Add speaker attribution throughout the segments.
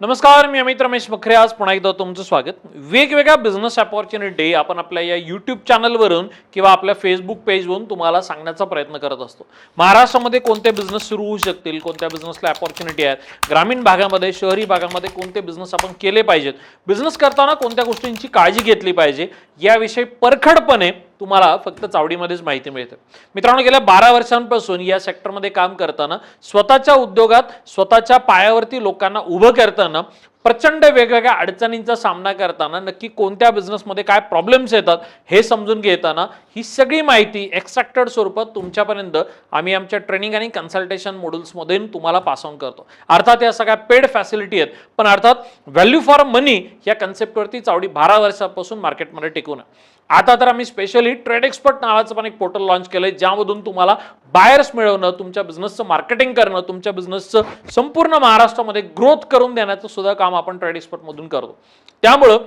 Speaker 1: नमस्कार मी अमित रमेश बखरे आज पुन्हा एकदा तुमचं स्वागत. वेगवेगळ्या बिझनेस ऑपॉर्च्युनिटी आपण आपल्या या यूट्यूब चॅनलवरून किंवा आपल्या फेसबुक पेजवरून तुम्हाला सांगण्याचा प्रयत्न करत असतो. महाराष्ट्रामध्ये कोणते बिझनेस सुरू होऊ शकतील? कोणत्या बिझनेसला ऑपॉर्च्युनिटी आहेत? ग्रामीण भागामध्ये शहरी भागामध्ये कोणते बिझनेस आपण केले पाहिजेत? बिझनेस करताना कोणत्या गोष्टींची काळजी घेतली पाहिजे? याविषयी परखडपणे तुम्हाला फक्त चावडीमध्येच माहिती मिळते. मित्रांनो गेल्या बारा वर्षांपासून या सेक्टरमध्ये काम करताना स्वतःच्या उद्योगात स्वतःच्या पायावरती लोकांना उभं करताना प्रचंड वेगवेगळ्या अडचणींचा सामना करताना नक्की कोणत्या बिझनेसमध्ये काय प्रॉब्लेम्स येतात हे समजून घेताना ही सगळी माहिती एक्स्ट्रॅक्टेड स्वरूपात तुमच्यापर्यंत आम्ही आमच्या ट्रेनिंग आणि कन्सल्टेशन मॉड्यूल्समधून तुम्हाला पास ऑन करतो. अर्थात या सगळ्या पेड फॅसिलिटी आहेत पण अर्थात व्हॅल्यू फॉर मनी या कन्सेप्टवरती चावडी बारा वर्षापासून मार्केटमध्ये टिकून आहे. आता तर आम्ही स्पेशली ट्रेड एक्सपर्ट नावाचं पण एक पोर्टल लॉन्च केलंय ज्यामधून तुम्हाला बायर्स मिळवणं तुमच्या बिझनेसचं मार्केटिंग करणं तुमच्या बिझनेसचं संपूर्ण महाराष्ट्रामध्ये ग्रोथ करून देण्याचं सुद्धा काम आपण ट्रेड एक्सपर्टमधून करतो. त्यामुळं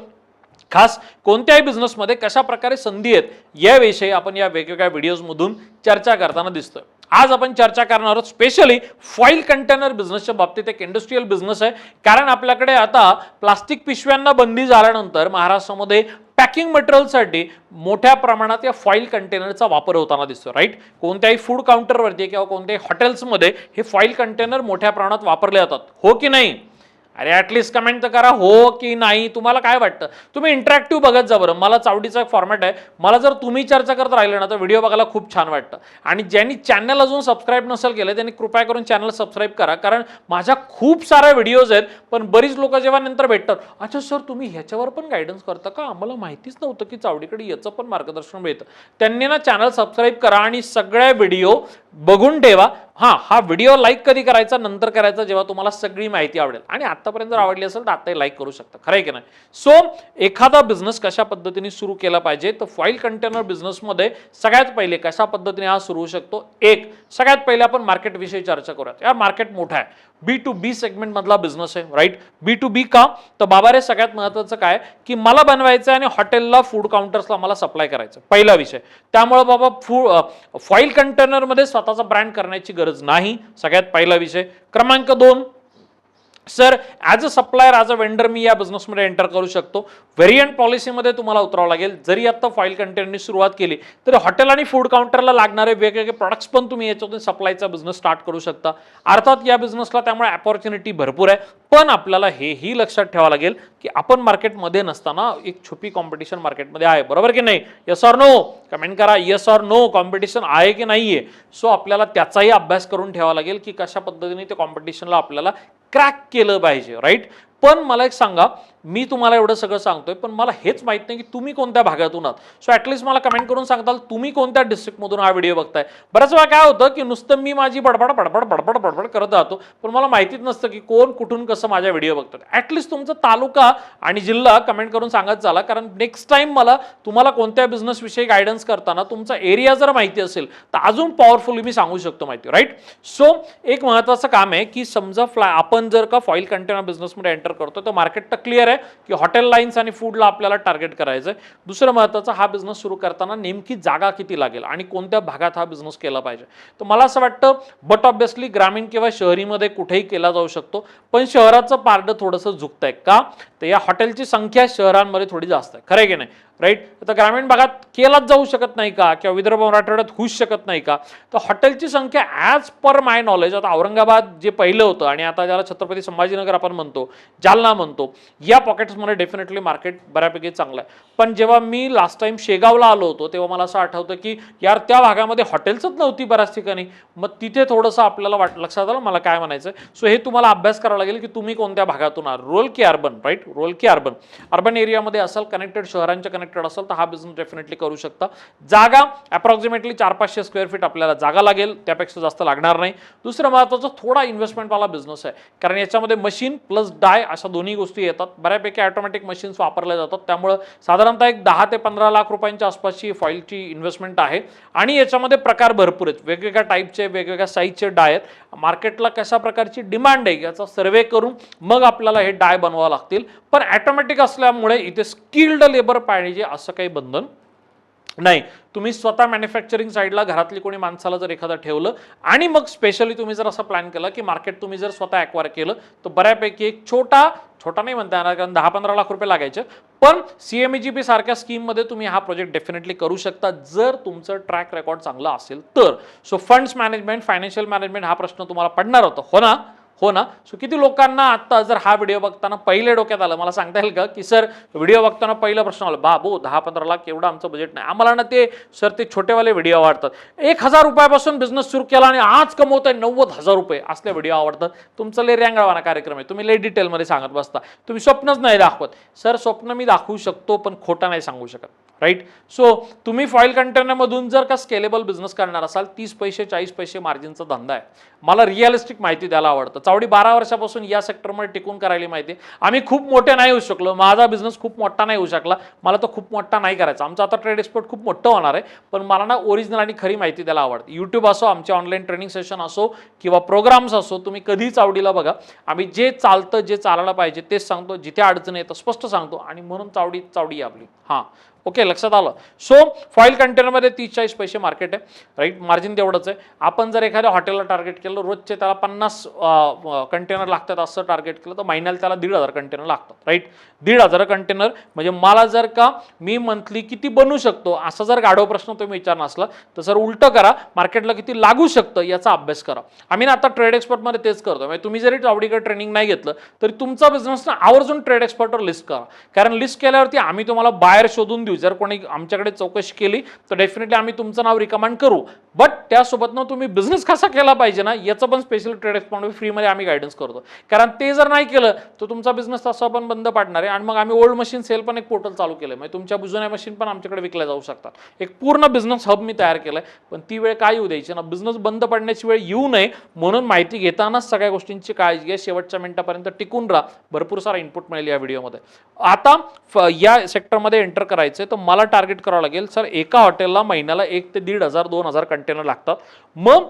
Speaker 1: खास कोणत्याही बिझनेसमध्ये कशा प्रकारे संधी आहेत याविषयी आपण या वेगवेगळ्या व्हिडिओजमधून चर्चा करताना दिसतोय. आज आपण चर्चा करणार आहोत स्पेशली फॉईल कंटेनर बिझनेसच्या बाबतीत एक इंडस्ट्रीयल बिझनेस आहे. कारण आपल्याकडे आता प्लास्टिक पिशव्यांना बंदी झाल्यानंतर महाराष्ट्रामध्ये पॅकिंग मटेरियलसाठी मोठ्या प्रमाणात या फॉईल कंटेनरचा वापर होताना दिसतो राईट कोणत्याही फूड काउंटरवरती किंवा कोणत्याही हॉटेल्समध्ये हे फॉईल कंटेनर मोठ्या प्रमाणात वापरले जातात. हो की नाही? अरे ॲटलिस्ट कमेंट तर करा हो की नाही? तुम्हाला काय वाटतं? तुम्ही इंटरॅक्टिव्ह बघत जा बरं. मला चावडीचा एक फॉर्मॅट आहे. मला जर तुम्ही चर्चा करत राहिले ना तर व्हिडिओ बघायला खूप छान वाटतं. आणि ज्यांनी चॅनल अजून सबस्क्राईब नसेल केलं त्यांनी कृपया करून चॅनल सबस्क्राईब करा. कारण माझ्या खूप साऱ्या व्हिडिओज आहेत पण बरीच लोक जेव्हा नंतर भेटतात अच्छा सर तुम्ही ह्याच्यावर पण गायडन्स करता का? आम्हाला माहितीच नव्हतं की चावडीकडे याचं पण मार्गदर्शन मिळतं. त्यांनी ना चॅनल सबस्क्राईब करा आणि सगळ्या व्हिडिओ बघून ठेवा. हां हा व्हिडिओ लाईक कधी करायचा नंतर करायचा जेव्हा तुम्हाला सगळी माहिती आवडेल. आणि आतापर्यंत जर आवडली असेल तर आताही लाईक करू शकता. खरं आहे की नाही? सो एखादा बिझनेस कशा पद्धतीने सुरू केला पाहिजे? तर फॉईल कंटेनर बिझनेसमध्ये सगळ्यात पहिले कशा पद्धतीने हा सुरू होऊ शकतो? एक सगळ्यात पहिले आपण मार्केटविषयी चर्चा करूयात. यार मार्केट मोठा आहे. बी टू बी सेगमेंटमधला बिझनेस आहे राईट बी टू बी का? तर बाबा रे सगळ्यात महत्त्वाचं काय? की मला बनवायचं आहे आणि हॉटेलला फूड काउंटर्सला मला सप्लाय करायचं पहिला विषय. त्यामुळे बाबा फूड फॉईल कंटेनरमध्ये स्वतःचा ब्रँड करण्याची गरज नाही. सगळ्यात पहिला विषय. क्रमांक दोन. Sir as a supplier as a vendor मी या बिझनेसमध्ये एंटर करू शकतो. व्हेरियंट पॉलिसीमध्ये तुम्हाला उतरावं लागेल. जरी आता फाईल कंटेनरनी सुरुवात केली तरी हॉटेल आणि फूड काउंटरला लागणारे वेगवेगळे प्रॉडक्ट्स पण तुम्ही याच्यातून सप्लायचा बिझनेस स्टार्ट करू शकता. अर्थात या बिझनेसला त्यामुळे अपॉर्च्युनिटी भरपूर आहे. पण आपल्याला हेही लक्षात ठेवावं लागेल की आपण मार्केटमध्ये नसताना एक छुपी कॉम्पिटिशन मार्केटमध्ये आहे. बरोबर की नाही? यस ऑर नो कमेंट करा. यस ऑर नो कॉम्पिटिशन आहे की नाही आहे सो आपल्याला त्याचाही अभ्यास करून ठेवावा लागेल की कशा पद्धतीने ते कॉम्पिटिशनला आपल्याला क्रॅक केलं पाहिजे राईट पण मला एक सांगा मी तुम्हाला एवढं सगळं सांगतोय पण मला हेच माहीत नाही की तुम्ही कोणत्या भागातून आहात. सो ॲटलिस्ट मला कमेंट करून सांगताल तुम्ही कोणत्या डिस्ट्रिक्टमधून हा व्हिडिओ बघताय. बऱ्याच वेळा काय होतं की नुसतं मी माझी बडबड बडबड बडबड बडबड करत राहतो पण मला माहितीच नसतं की कोण कुठून कसं माझ्या व्हिडिओ बघतात. ॲटलिस्ट तुमचा तालुका आणि जिल्हा कमेंट करून सांगत झाला कारण नेक्स्ट टाईम मला तुम्हाला कोणत्या बिझनेसविषयी गायडन्स करताना तुमचा एरिया जर माहिती असेल तर अजून पॉवरफुली मी सांगू शकतो माहिती राईट सो एक महत्त्वाचं काम आहे की समजा फ्लाय आपण जर का फॉईल कंटेनर बिझनेसमध्ये एंटर करतो तर मार्केट तर क्लिअर आहे की हॉटेल लाईन्स आणि फूडला आपल्याला टार्गेट करायचं आहे. दुसरं महत्त्वाचं हा बिझनेस सुरू करताना नेमकी जागा किती लागेल आणि कोणत्या भागात हा बिझनेस केला पाहिजे? तर मला असं वाटतं बट ऑब्विसली ग्रामीण किंवा शहरीमध्ये कुठेही केला जाऊ शकतो पण शहराचं पारडं थोडंसं झुकतंय का? तर या हॉटेलची संख्या शहरांमध्ये थोडी जास्त आहे. खरं की नाही? राईट आता ग्रामीण भागात केलाच जाऊ शकत नाही का? किंवा विदर्भ मराठवाड्यात होऊच शकत नाही का? तर हॉटेलची संख्या ॲज पर माय नॉलेज आता औरंगाबाद जे पहिलं होतं आणि आता ज्याला छत्रपती संभाजीनगर आपण म्हणतो जालना म्हणतो. या पॉकेट्समध्ये डेफिनेटली मार्केट बऱ्यापैकी चांगलं आहे. पण जेव्हा मी लास्ट टाइम शेगावला आलो होतो तेव्हा मला असं आठवतं की यार त्या भागामध्ये हॉटेल्सच नव्हती बऱ्याच ठिकाणी. मग तिथे थोडंसं आपल्याला वाट लक्षात आलं मला काय म्हणायचं सो हे तुम्हाला अभ्यास करावा लागेल की तुम्ही कोणत्या भागातून आहात? रोल की अर्बन राईट रोल की अर्बन अर्बन एरियामध्ये असाल कनेक्टेड शहरांच्या कनेक्टेड असाल तर हा बिझनेस डेफिनेटली करू शकता. जागा अप्रॉक्सिमेटली चार पाचशे स्क्वेअर फीट आपल्याला जागा लागेल त्यापेक्षा जास्त लागणार नाही. दुसरं महत्त्वाचं थोडा इन्व्हेस्टमेंटवाला बिझनेस आहे. कारण याच्यामध्ये मशीन प्लस डाय अशा दोन्ही गोष्टी येतात. बऱ्यापैकी ऑटोमॅटिक मशीन्स वापरल्या जातात. त्यामुळं साधारणतः एक दहा ते पंधरा लाख रुपयांच्या आसपासची फॉईलची इन्व्हेस्टमेंट आहे. आणि याच्यामध्ये प्रकार भरपूर आहेत. वेगवेगळ्या टाईपचे वेगवेगळ्या साईजचे डाय आहेत. मार्केटला कशा प्रकारची डिमांड आहे याचा सर्वे करून मग आपल्याला हे डाय बनवावं लागतील. पण ॲटोमॅटिक असल्यामुळे इथे स्किल्ड लेबर पाहिजे असं काही बंधन नाही तुम्ही स्वतः मॅन्युफॅक्चरिंग साईडला घरातली कोणी माणसाला जर एखादं ठेवलं आणि मग स्पेशली तुम्ही जर असं प्लॅन केलं की मार्केट तुम्ही जर स्वतः ॲक्वायर केलं तर बऱ्यापैकी एक छोटा छोटा नाही म्हणता येणार कारण दहा पंधरा लाख रुपये लागायचे पण सी एम जी पी सारख्या स्कीममध्ये तुम्ही हा प्रोजेक्ट डेफिनेटली करू शकता. जर तुमचं ट्रॅक रेकॉर्ड चांगलं असेल तर. So funds management financial management हा प्रश्न तुम्हाला पडणार होता. हो ना? हो ना? सो किती लोकांना आत्ता जर हा व्हिडिओ बघताना पहिले डोक्यात आलं मला सांगता येईल का की सर व्हिडिओ बघताना पहिला प्रश्न आला बाबू दहा पंधरा लाख एवढं आमचं बजेट नाही. आम्हाला ना ते सर ते छोटेवाले व्हिडिओ आवडतात. एक हजार रुपयापासून बिझनेस सुरू केला आणि आज कमवताय नव्वद हजार रुपये. असले व्हिडिओ आवडतात. तुमचा लय रँगळवाना कार्यक्रम आहे. तुम्ही लय डिटेलमध्ये सांगत बसता. तुम्ही स्वप्नच नाही दाखवत. सर स्वप्न मी दाखवू शकतो पण खोटं नाही सांगू शकत. राईट सो तुम्ही फॉईल कंटेनरमधून जर का स्केलेबल बिझनेस करणार असाल तीस पैसे चाळीस पैसे मार्जिनचा धंदा आहे. मला रिअलिस्टिक माहिती द्यायला आवडतं. चावडी बारा वर्षापासून या सेक्टरमध्ये टिकून करायला माहिती आहे. आम्ही खूप मोठे नाही होऊ शकलो. माझा बिझनेस खूप मोठा नाही होऊ शकला. मला तो खूप मोठा नाही करायचा. आमचा आता ट्रेड एक्सपोर्ट खूप मोठं होणार आहे. पण मला ना ओरिजिनल आणि खरी माहिती द्यायला आवडते. यूट्यूब असो आमचे ऑनलाईन ट्रेनिंग सेशन असो किंवा प्रोग्राम्स असो तुम्ही कधी चावडीला बघा. आम्ही जे चालतं जे चालायला पाहिजे तेच सांगतो. जिथे अडचण येतं स्पष्ट सांगतो. आणि म्हणून चावडी चावडी आपली. हां. ओके लक्षात आलं. सो फॉईल कंटेनरमध्ये तीस चाळीस पैसे मार्केट आहे. राईट मार्जिन तेवढंच आहे. आपण जर एखाद्या हॉटेलला टार्गेट केलं रोजचे त्याला पन्नास कंटेनर लागतात असं टार्गेट केलं तर महिन्याला त्याला दीड हजार कंटेनर लागतात. राईट दीड हजार कंटेनर म्हणजे मला जर का मी मंथली किती बनू शकतो असा जर गाढव प्रश्न तुम्ही विचारणार असला तर सर उलटं करा. मार्केटला किती लागू शकतं याचा अभ्यास करा. आम्ही ना आता ट्रेड एक्सपर्टमध्ये तेच करतो म्हणजे तुम्ही जरी आवडीकडे ट्रेनिंग नाही घेतलं तरी तुमचा बिझनेस ना आवर्जून ट्रेड एक्सपर्टवर लिस्ट करा. कारण लिस्ट केल्यावरती आम्ही तुम्हाला बाहेर शोधून देऊ. जर कोणी आमच्याकडे चौकशी केली तर डेफिनेटली आम्ही तुमचं नाव रिकमेंड करू. बट त्यासोबत ना तुम्ही बिझनेस कसा केला पाहिजे ना याचं पण स्पेशल ट्रेड एक्सपॉन्ट फ्रीमध्ये आम्ही गायडन्स करतो. कारण ते जर नाही केलं तर तुमचा बिझनेस तसा पण बंद पाडणार आहे. आणि मग आम्ही ओल्ड मशीन सेल पण एक पोर्टल चालू केलं म्हणजे तुमच्या जुन्या मशीन पण आमच्याकडे विकल्या जाऊ शकतात. एक पूर्ण बिझनेस हब मी तयार केलाय. पण ती वेळ काय येऊ द्यायची ना बिझनेस बंद पडण्याची वेळ येऊ नये म्हणून माहिती घेतानाच सगळ्या गोष्टींची काळजी घ्या. शेवटच्या मिनिटापर्यंत टिकून राहा. भरपूर सारा इनपुट मिळेल या व्हिडिओमध्ये आता या सेक्टरमध्ये एंटर करायचं तर मला टार्गेट करावं लागेल. सर एका हॉटेलला महिन्याला एक ते दीड हजार दोन हजार कंटेनर लागतात. मग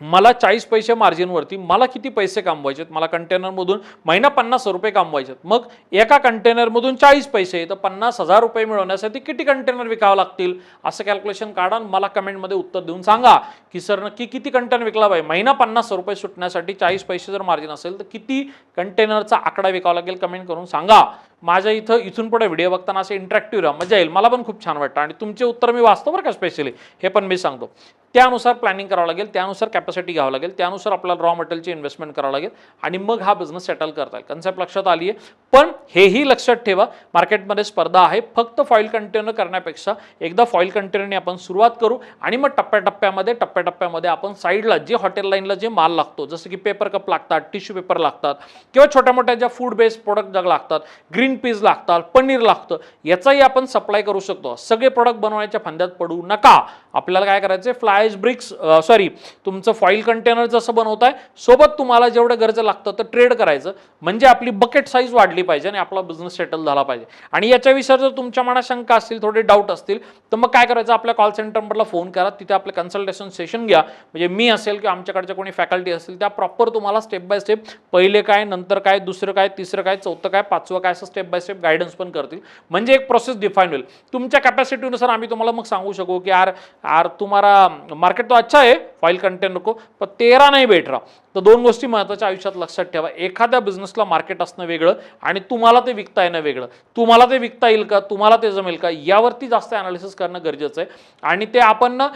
Speaker 1: मला चाळीस पैसे मार्जिनवरती मला किती पैसे कमवायचे मला कंटेनरमधून महिना पन्नास रुपये कमवायचे मग एका कंटेनरमधून चाळीस पैसे तर पन्नास हजार रुपये मिळवण्यासाठी किती कंटेनर विकावं लागतील? असं कॅल्क्युलेशन काढा मला कमेंटमध्ये उत्तर देऊन सांगा की सर नक्की किती कंटेनर विकला पाहिजे? महिना पन्नास रुपये सुटण्यासाठी चाळीस पैसे जर मार्जिन असेल तर किती कंटेनरचा आकडा विकावा लागेल कमेंट करून सांगा. माझ्या इथं इथून पुढे व्हिडिओ बघताना असे इंटरॅक्टिव्ह राहा. मजा येईल. मला पण खूप छान वाटतं. आणि तुमचे उत्तर मी वाचतो बरं का स्पेशली हे पण मी सांगतो. त्यानुसार प्लॅनिंग करावं लागेल त्यानुसार कॅपॅसिटी घ्यावं लागेल त्यानुसार आपल्याला रॉ मटेरियलची इन्व्हेस्टमेंट करावं लागेल आणि मग हा बिझनेस सेटल करता येईल. कन्सेप्ट लक्षात आली आहे. पण हेही लक्षात ठेवा मार्केटमध्ये स्पर्धा आहे. फक्त फॉईल कंटेनर करण्यापेक्षा एकदा फॉईल कंटेनरने आपण सुरुवात करू आणि मग टप्प्याटप्प्यामध्ये टप्प्याटप्प्यामध्ये आपण साईडला जे हॉटेल लाईनला जे माल लागतो जसं की पेपर कप लागतात टिश्यू पेपर लागतात किंवा छोट्या मोठ्या ज्या फूड बेस्ड प्रोडक्ट ज्या लागतात ग्रीन पीज लागतात पनीर लागतं याचाही आपण सप्लाय करू शकतो. सगळे प्रोडक्ट बनवण्याच्या फांद्यात पडू नका. आपल्याला काय करायचं फ्लायज ब्रिक्स सॉरी तुमचं फॉईल कंटेनर जसं बनवताय सोबत तुम्हाला जेवढं गरज लागतं तर ट्रेड करायचं. म्हणजे आपली बकेट साईज वाढली पाहिजे आणि आपला बिझनेस सेटल झाला पाहिजे. आणि याच्याविषयी जर तुमच्या मनात शंका असतील थोडे डाऊट असतील तर मग काय करायचं? आपल्या कॉल सेंटरला फोन करा तिथे आपलं कन्सल्टेशन सेशन घ्या. म्हणजे मी असेल किंवा आमच्याकडच्या कोणी फॅकल्टी असतील त्या प्रॉपर तुम्हाला स्टेप बाय स्टेप पहिले काय नंतर काय दुसरं काय तिसरं काय चौथं काय पाचवं काय असं स्टेप बाय स्टेप गायडन्स पण करतील. म्हणजे एक प्रोसेस डिफाईन होईल. तुमच्या कॅपॅसिटीनुसार आम्ही तुम्हाला मग सांगू शकू की यार यार तुम्हाला मार्केट तो अच्छा है फाइल कंटेंट को पर तेरा नहीं बैठ रहा। तर दोन गोष्टी महत्त्वाच्या आयुष्यात लक्षात ठेवा. एखाद्या बिझनेसला मार्केट असणं वेगळं आणि तुम्हाला ते विकता येणं वेगळं. तुम्हाला ते विकता येईल का? तुम्हाला ते जमेल का? यावरती जास्त अनालिसिस करणं गरजेचं आहे. आणि ते आपण ना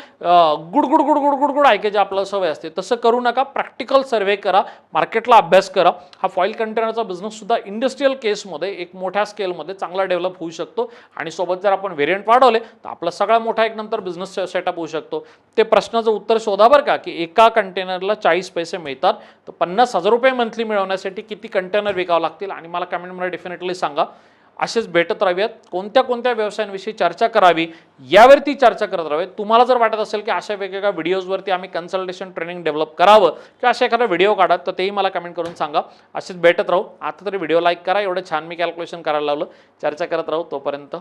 Speaker 1: गुड गुडगुड गुडगुड गुडगुड ऐकायची आपल्याला सवय असते तसं करू नका. प्रॅक्टिकल सर्वे करा. मार्केटला अभ्यास करा. हा फॉईल कंटेनरचा बिझनेससुद्धा इंडस्ट्रीयल केसमध्ये एक मोठ्या स्केलमध्ये चांगला डेव्हलप होऊ शकतो. आणि सोबत जर आपण व्हेरियंट वाढवले तर आपला सगळा मोठा एक नंतर बिझनेस सेटअप होऊ शकतो. ते प्रश्नाचं उत्तर शोधा बरं का की एका कंटेनरला चाळीस पैसे मिळतात. तर पन्नास हजार रुपये मंथली मिळवण्यासाठी किती कंटेनर विकावं लागतील? आणि मला कमेंटमध्ये डेफिनेटली सांगा. असेच भेटत राहूयात कोणत्या कोणत्या व्यवसायांविषयी चर्चा करावी यावरती चर्चा करत राहावे तुम्हाला जर वाटत असेल की अशा वेगवेगळ्या व्हिडिओजवरती आम्ही कन्सल्टेशन ट्रेनिंग डेव्हलप करावं किंवा अशा एखादा व्हिडिओ काढा तर तेही मला कमेंट करून सांगा. असेच भेटत राहू. आता तरी व्हिडिओ लाईक करा. एवढं छान मी कॅल्क्युलेशन करायला लावलं. चर्चा करत राहू तोपर्यंत.